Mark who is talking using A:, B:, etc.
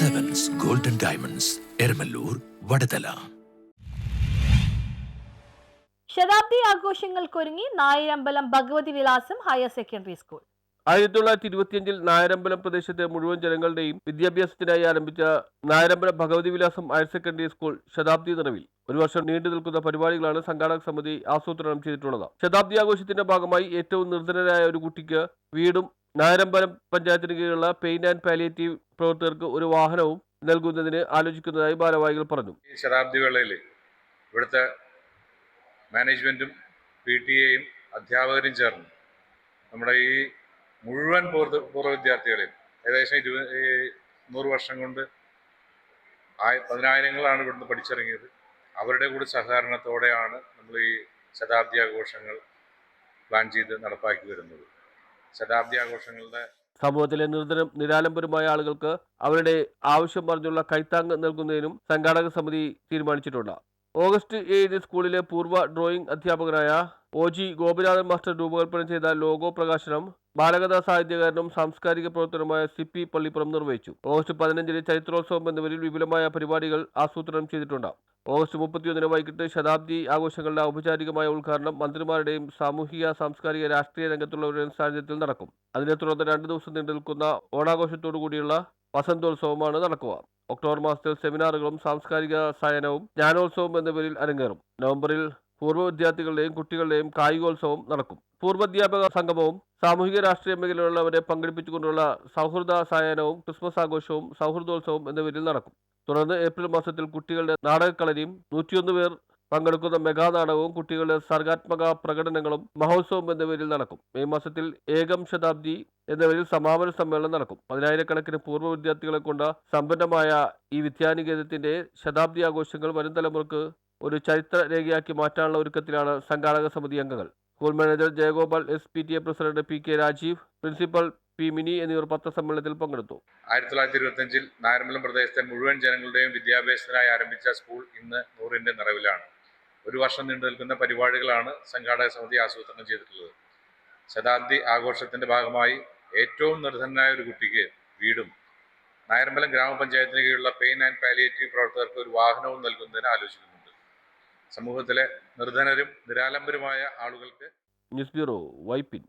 A: Diamonds Eramalloor Vadathala
B: ശതാബ്ദി ആഘോഷങ്ങൾക്കൊരുങ്ങി Nayarambalam Bhagavathi Vilasam higher secondary school.
C: ആയിരത്തി തൊള്ളായിരത്തി ഇരുപത്തിയഞ്ചിൽ നായരമ്പലം പ്രദേശത്തെ മുഴുവൻ ജനങ്ങളുടെയും വിദ്യാഭ്യാസത്തിനായി ആരംഭിച്ച Nayarambalam Bhagavathi Vilasam higher secondary school ശതാബ്ദി നിറവിൽ ഒരു വർഷം നീണ്ടു നിൽക്കുന്ന പരിപാടികളാണ് സംഘാടക സമിതി ആസൂത്രണം ചെയ്തിട്ടുള്ളത്. ശതാബ്ദി ആഘോഷത്തിന്റെ ഭാഗമായി ഏറ്റവും നിർധനരായ ഒരു കുട്ടിക്ക് വീടും നായരമ്പലം പഞ്ചായത്തിന് കീഴിലുള്ള പെയിൻ ആൻഡ് പാലിയേറ്റീവ് പ്രവർത്തകർക്ക് ഒരു വാഹനവും നൽകുന്നതിന് ആലോചിക്കുന്നതായി ഭാരവാഹികൾ പറഞ്ഞു.
D: ഈ ശതാബ്ദി വേളയിൽ ഇവിടുത്തെ മാനേജ്മെന്റും പി ടി എയും അധ്യാപകരും ചേർന്ന് നമ്മുടെ ഈ മുഴുവൻ പൂർവ വിദ്യാർത്ഥികളെയും ഏകദേശം ഇരുപത് നൂറ് വർഷം കൊണ്ട് പതിനായിരങ്ങളാണ് ഇവിടുന്ന് പഠിച്ചിറങ്ങിയത്. അവരുടെ കൂടി സഹകരണത്തോടെയാണ് നമ്മൾ ഈ ശതാബ്ദി ആഘോഷങ്ങൾ പ്ലാൻ ചെയ്ത് നടപ്പാക്കി വരുന്നത്. ശതാബ്ദി ആഘോഷങ്ങളുടെ
C: സമൂഹത്തിലെ നിർധനം നിരാലംബരമായ ആളുകൾക്ക് അവരുടെ ആവശ്യം പറഞ്ഞുള്ള കൈത്താങ് നൽകുന്നതിനും സംഘാടക സമിതി തീരുമാനിച്ചിട്ടുണ്ട്. ഓഗസ്റ്റ് ഏഴിന് സ്കൂളിലെ പൂർവ ഡ്രോയിംഗ് അധ്യാപകനായ ഒ ജി ഗോപിനാഥൻ മാസ്റ്റർ രൂപകൽപ്പന ചെയ്ത ലോഗോ പ്രകാശനം ബാലകഥാ സാഹിത്യകാരനും സാംസ്കാരിക പ്രവർത്തനമായ സി പി പള്ളിപ്പുറം നിർവഹിച്ചു. ഓഗസ്റ്റ് പതിനഞ്ചിന് ചരിത്രോത്സവം എന്നിവരിൽ വിപുലമായ പരിപാടികൾ ആസൂത്രണം ചെയ്തിട്ടുണ്ട്. ഓഗസ്റ്റ് മുപ്പത്തിയൊന്നിന് വൈകിട്ട് ശതാബ്ദി ആഘോഷങ്ങളുടെ ഔപചാരികമായ ഉദ്ഘാടനം മന്ത്രിമാരുടെയും സാമൂഹിക സാംസ്കാരിക രാഷ്ട്രീയ രംഗത്തുള്ളവരുടെയും സാന്നിധ്യത്തിൽ നടക്കും. അതിനെ തുടർന്ന് രണ്ട് ദിവസം നീണ്ടു നിൽക്കുന്ന ഓണാഘോഷത്തോടു കൂടിയുള്ള വസന്തോത്സവമാണ് നടക്കുക. ഒക്ടോബർ മാസത്തിൽ സെമിനാറുകളും സാംസ്കാരിക സായനവും ജ്ഞാനോത്സവം പേരിൽ അരങ്ങേറും. നവംബറിൽ പൂർവ വിദ്യാർത്ഥികളുടെയും കുട്ടികളുടെയും കായികോത്സവം നടക്കും. പൂർവ സംഗമവും സാമൂഹിക രാഷ്ട്രീയ മേഖലയിലുള്ളവരെ പങ്കെടുപ്പിച്ചുകൊണ്ടുള്ള സൗഹൃദ സായനവും ക്രിസ്മസ് ആഘോഷവും സൗഹൃദോത്സവം എന്നിവരിൽ നടക്കും. തുടർന്ന് ഏപ്രിൽ മാസത്തിൽ കുട്ടികളുടെ നാടകക്കളരിയും നൂറ്റിയൊന്ന് പേർ പങ്കെടുക്കുന്ന മെഗാ നാടകവും കുട്ടികളുടെ സർഗാത്മക പ്രകടനങ്ങളും മഹോത്സവം എന്നിവരിൽ നടക്കും. മെയ് മാസത്തിൽ ഏകം ശതാബ്ദി എന്നിവരിൽ സമാപന സമ്മേളനം നടക്കും. പതിനായിരക്കണക്കിന് പൂർവ വിദ്യാർത്ഥികളെ കൊണ്ട് സമ്പന്നമായ ഈ വിദ്യാനികേതത്തിന്റെ ശതാബ്ദി ആഘോഷങ്ങൾ വരും തലമുറയ്ക്ക് ഒരു ചരിത്ര രേഖയാക്കി മാറ്റാനുള്ള ഒരുക്കത്തിലാണ് സംഘാടക സമിതി അംഗങ്ങൾ. School manager Jayagopal S P T A president P K Rajeev principal P Mini എന്നിവർ പത്രസമ്മേളനത്തിൽ പങ്കെടുത്തു.
D: ആയിരത്തി തൊള്ളായിരത്തി ഇരുപത്തിയഞ്ചിൽ നാരമ്പലം പ്രദേശത്തെ മുഴുവൻ ജനങ്ങളുടെയും വിദ്യാഭ്യാസത്തിനായി ആരംഭിച്ച സ്കൂൾ ഇന്ന് നൂറിന്റെ നിറവിലാണ്. ഒരു വർഷം നീണ്ടു നിൽക്കുന്ന പരിപാടികളാണ് സംഘാടക സമിതി ആസൂത്രണം ചെയ്തിട്ടുള്ളത്. ശതാബ്ദി ആഘോഷത്തിന്റെ ഭാഗമായി ഏറ്റവും നിർധനനായ ഒരു കുട്ടിക്ക് വീടും നായരമ്പലം ഗ്രാമപഞ്ചായത്തിന് കീഴിലുള്ള പെയിൻ ആൻഡ് പാലിയേറ്റീവ് പ്രവർത്തകർക്ക് ഒരു വാഹനവും നൽകുന്നതിന് ആലോചിക്കുന്നുണ്ട്. സമൂഹത്തിലെ നിർധനരും നിരാലംബരുമായ ആളുകൾക്ക്
C: ന്യൂസ് ബ്യൂറോ വൈപ്പിൻ.